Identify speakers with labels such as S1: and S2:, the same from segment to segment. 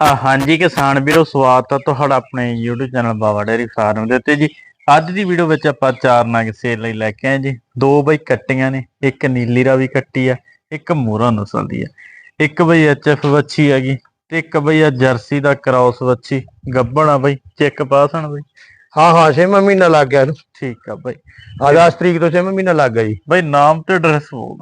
S1: ਹਾਂ ਹਾਂਜੀ ਕਿਸਾਨ ਵੀਰੋ ਸਵਾਗਤ ਹੈ ਤੁਹਾਡਾ ਆਪਣੇ YouTube channel Bawa dairy farm ਦੇ ਉੱਤੇ ਜੀ। ਅੱਜ ਦੀ ਵੀਡੀਓ ਵਿੱਚ ਆਪਾਂ ਚਾਰ ਨਗ ਸੇਲ ਲਈ ਲੈ ਕੇ ਆਏ ਜੀ। ਦੋ ਬਈ ਕੱਟੀਆਂ ਨੇ ਇੱਕ ਨੀਲੀ ਰਾਵੀ ਕੱਟੀ ਆ ਇੱਕ ਮੋਰਾ ਨਸਲ ਦੀ ਆ। ਇੱਕ ਬਈ ਐਚਐਫ ਵੱਛੀ ਹੈਗੀ ਤੇ ਇੱਕ ਬਈ ਆ ਜਰਸੀ ਦਾ ਕ੍ਰਾਸ ਵੱਛੀ। ਗੱਬਣ ਆ ਬਈ ਚੈੱਕ ਪਾਸਣ ਬਈ।
S2: ਹਾਂ ਹਾਂ ਛੇਵਾਂ ਮਹੀਨਾ ਲੱਗ ਗਿਆ ਇਹਨੂੰ।
S1: ਠੀਕ ਆ ਬਈ।
S2: ਆ 10 ਤਰੀਕ ਤੋਂ ਛੇਵਾਂ ਮਹੀਨਾ ਲੱਗ ਗਿਆ ਜੀ।
S1: ਬਈ ਨਾਮ ਤੇ ਐਡਰੈਸ ਬੋਲ।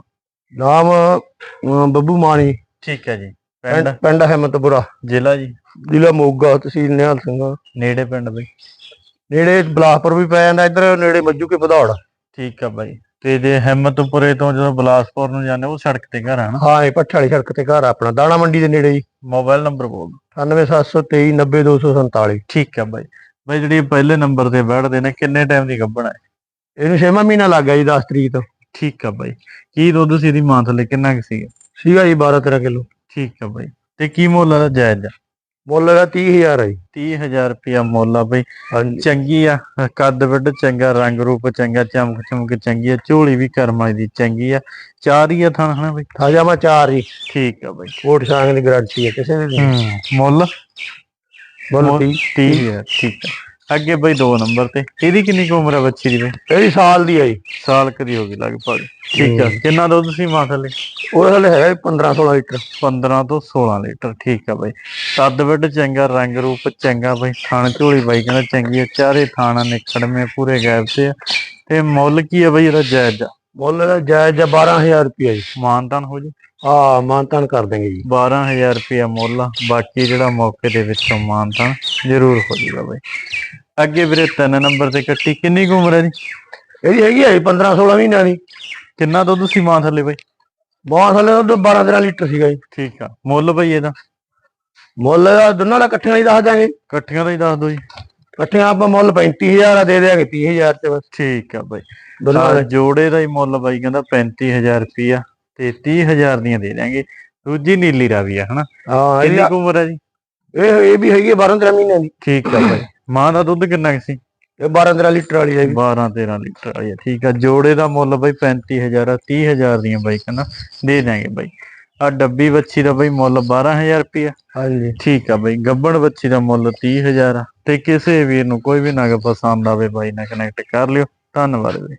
S2: ਨਾਮ ਬੱਬੂ ਮਾਣੀ
S1: ਠੀਕ ਹੈ ਜੀ। ਪਿੰਡ?
S2: ਪਿੰਡ ਹਿੰਮਤਪੁਰਾ।
S1: ਜ਼ਿਲ੍ਹਾ ਜੀ?
S2: ਜ਼ਿਲ੍ਹਾ ਮੋਗਾ ਤਹਿਸੀਲ ਨਿਹਾਲ ਸਿੰਘ।
S1: ਨੇੜੇ ਪਿੰਡ ਬਈ।
S2: ਨੇੜੇ ਬਲਾਸਪੁਰ ਵੀ ਪੈ ਜਾਂਦਾ ਇੱਧਰ ਨੇੜੇ ਮੱਜੂ ਕੇ ਭਦੌੜ।
S1: ਠੀਕ ਆ ਬਾਈ। ਤੇ ਜੇ ਹਿੰਮਤਪੁਰੇ ਤੋਂ ਜਦੋਂ ਬਲਾਸਪੁਰ ਨੂੰ ਜਾਂਦੇ ਉਹ ਸੜਕ ਤੇ ਘਰ ਆ ਨਾ?
S2: ਹਾਂ ਇਹ ਪੱਠੇ ਵਾਲੀ ਸੜਕ ਤੇ ਘਰ ਆ ਆਪਣਾ। ਦਾਣਾ ਮੰਡੀ ਦੇ ਨੇੜੇ ਜੀ।
S1: ਮੋਬਾਈਲ ਨੰਬਰ ਬੋਲ
S2: 98723 90247
S1: ਠੀਕ ਆ ਬਾਈ। ਬਾਈ ਜਿਹੜੀ ਪਹਿਲੇ ਨੰਬਰ ਤੇ ਬੈਠਦੇ ਨੇ ਕਿੰਨੇ ਟਾਈਮ ਦੀ ਗੱਭਣ ਹੈ
S2: ਇਹਨੂੰ ਛੇਵਾਂ ਮਹੀਨਾ ਲੱਗ ਗਿਆ ਜੀ 10 ਤਰੀਕ ਤੋਂ।
S1: ਠੀਕ ਆ ਬਾਈ। ਕੀ ਦੁੱਧ ਸੀ ਇਹਦੀ ਮਾਂ ਥੱਲੇ ਕਿੰਨਾ ਕੁ ਸੀਗਾ?
S2: ਸੀਗਾ ਜੀ 12 13 ਕਿਲੋ।
S1: ਠੀਕ ਆ ਬਾਈ। ਤੇ ਕੀ ਮੁੱਲ ਆ ਜਾਇਜ਼? ਆ
S2: ਮੁੱਲ ਇਹਦਾ 30000 ਹੈ ਜੀ।
S1: 30000 ਰੁਪਿਆ ਮੁੱਲ ਆ ਬਾਈ। ਚੰਗੀ ਆ ਕੱਦ ਵੱਡ ਚੰਗਾ ਰੰਗ ਰੂਪ ਚੰਗਾ ਚਮਕ ਚਮਕ ਚੰਗੀ ਆ ਝੋਲੀ ਵੀ ਕਰਮਾਂ ਦੀ ਚੰਗੀ ਆ। ਚਾਰ ਹੀ ਆ ਥਣ ਹਨਾ ਬਾਈ?
S2: ਤਾਜਾ ਮਾ ਚਾਰ ਜੀ
S1: ਠੀਕ ਆ ਬਾਈ।
S2: ਕੋਟ ਸਾਂਗ ਦੀ ਗਾਰੰਟੀ ਹੈ ਕਿਸੇ ਦੀ ਨਹੀਂ।
S1: ਹੂੰ ਮੁੱਲ?
S2: ਮੁੱਲ
S1: ਮੁੱਲ
S2: 30
S1: 30000 ਠੀਕ ਆ। ਅੱਗੇ ਬਾਈ ਦੋ ਨੰਬਰ ਤੇ। ਇਹਦੀ ਕਿੰਨੀ ਕੁ ਉਮਰ ਆ ਬੱਚੀ ਦੀ ਬਾਈ?
S2: ਇਹਦੀ ਸਾਲ ਦੀ ਹੈ ਜੀ।
S1: ਸਾਲ ਕਦੀ ਹੋ ਗਈ ਲਗਭਗ। ਠੀਕ ਆ। ਕਿੰਨਾ ਦੁੱਧ ਸੀ ਮਾਂ ਥੱਲੇ?
S2: ਉਹ ਹਲੇ ਹੈਗਾ 15 16 ਲੀਟਰ।
S1: 15 ਤੋਂ 16 ਲੀਟਰ ਠੀਕ ਆ ਬਾਈ। ਕੱਦ ਵੱਡ ਚੰਗਾ ਰੰਗ ਰੂਪ ਚੰਗਾ ਬਾਈ ਥਣ ਝੋਲੀ ਬਾਈ ਕਹਿੰਦਾ ਚੰਗੀ ਆ। ਚਾਰੇ ਥਾਣਾ ਨਿਕੜਵੇਂ ਪੂਰੇ ਗੈਪ ਤੇ ਆ। ਤੇ ਮੁੱਲ ਕੀ ਆ ਬਾਈ ਇਹਦਾ ਜਾਇਜ਼
S2: ਮੁੱਲ ਇਹਦਾ ਜਾਇਜ਼ ਆ 12000 ਰੁਪਇਆ ਜੀ।
S1: ਮਾਨਤਾਨ ਹੋ ਜੀ।
S2: ਹਾਂ ਮਾਨਤਾਨ ਕਰ ਦੇਂਗੇ ਜੀ।
S1: 12000 ਰੁਪਇਆ ਮੁੱਲ ਆ। ਬਾਕੀ ਜਿਹੜਾ ਮੌਕੇ ਦੇ ਵਿੱਚੋਂ ਮਾਨਤਾਨ ਜ਼ਰੂਰ ਹੋ ਜੂਗਾ ਬਾਈ। ਅੱਗੇ ਵੀਰੇ ਤਿੰਨ ਨੰਬਰ ਤੇ ਕੱਟੀ ਕਿੰਨੀ ਕੁ ਉਮਰ ਹੈ ਜੀ?
S2: ਇਹਦੀ ਹੈਗੀ ਹੈ 15 16 ਮਹੀਨਿਆਂ ਦੀ।
S1: ਕਿੰਨਾ ਦੁੱਧ ਸੀ ਮਾਂ ਥੱਲੇ ਬਾਈ?
S2: ਬਾਂਸ ਵਾਲੇ ਦਾ 12 13 ਲੀਟਰ ਸੀਗਾ ਜੀ।
S1: ਠੀਕ ਆ। ਮੁੱਲ ਬਾਈ ਇਹਦਾ?
S2: ਮੁੱਲ ਇਹਦਾ ਦੋਨਾਂ ਦਾ ਇਕੱਠਿਆਂ ਹੀ ਦੱਸ ਦਾਂਗੇ
S1: ਇਕੱਠੀਆਂ ਦਾ ਹੀ ਦੱਸ ਦਿਓ ਜੀ।
S2: ਇਕੱਠਿਆਂ ਆਪਾਂ ਮੁੱਲ 35000 ਆ ਦੇ ਦੇਾਂਗੇ 30000 ਤੇ ਬਸ।
S1: ਠੀਕ ਆ ਬਾਈ।
S2: ਦੋਨਾਂ ਦਾ।
S1: ਜੋੜੇ ਦਾ ਹੀ ਮੁੱਲ ਬਾਈ ਕਹਿੰਦਾ 35000 ਰੁਪਿਆ ਤੇ 30000 ਦੀਆਂ ਦੇ ਦਾਂਗੇ ਦੂਜੀ ਨੀਲੀ ਰਾਵੀ ਆ ਹਨਾ?
S2: ਹਾਂ
S1: ਕਿੰਨੀ ਕੁ ਉਮਰ ਹੈ ਜੀ?
S2: ਇਹ ਇਹ ਵੀ ਹੈਗੀ 12 13 ਮਹੀਨਿਆਂ ਦੀ।
S1: ਠੀਕ ਆ ਬਾਈ ਮਾਂ ਦਾ ਦੁੱਧ ਕਿੰਨਾ ਸੀ?
S2: ਇਹ 12 13 ਲੀਟਰ ਵਾਲੀ ਹੈ ਜੀ।
S1: 12 13 ਲੀਟਰ ਆ ਠੀਕ ਆ। ਜੋੜੇ ਦਾ ਮੁੱਲ ਬਾਈ 35000 ਆ 30000 ਦੀਆਂ ਬਾਈ ਕਹਿੰਦਾ ਦੇ ਦਾਂਗੇ ਬਾਈ। ਆ ਡੱਬੀ ਬੱਚੀ ਦਾ ਬਾਈ ਮੁੱਲ 12000 ਰੁਪਿਆ
S2: ਹਾਂਜੀ।
S1: ਠੀਕ ਆ ਬਾਈ। ਗੱਬੜ ਬੱਚੀ ਦਾ ਮੁੱਲ 30000 ਆ। ਤੇ ਕਿਸੇ ਵੀਰ ਨੂੰ ਕੋਈ ਵੀ ਨਗ ਪਸੰਦ ਆਵੇ ਬਾਈ ਨਾਲ ਕਨੈਕਟ ਕਰ ਲਿਓ। ਧੰਨਵਾਦ ਬਾਈ।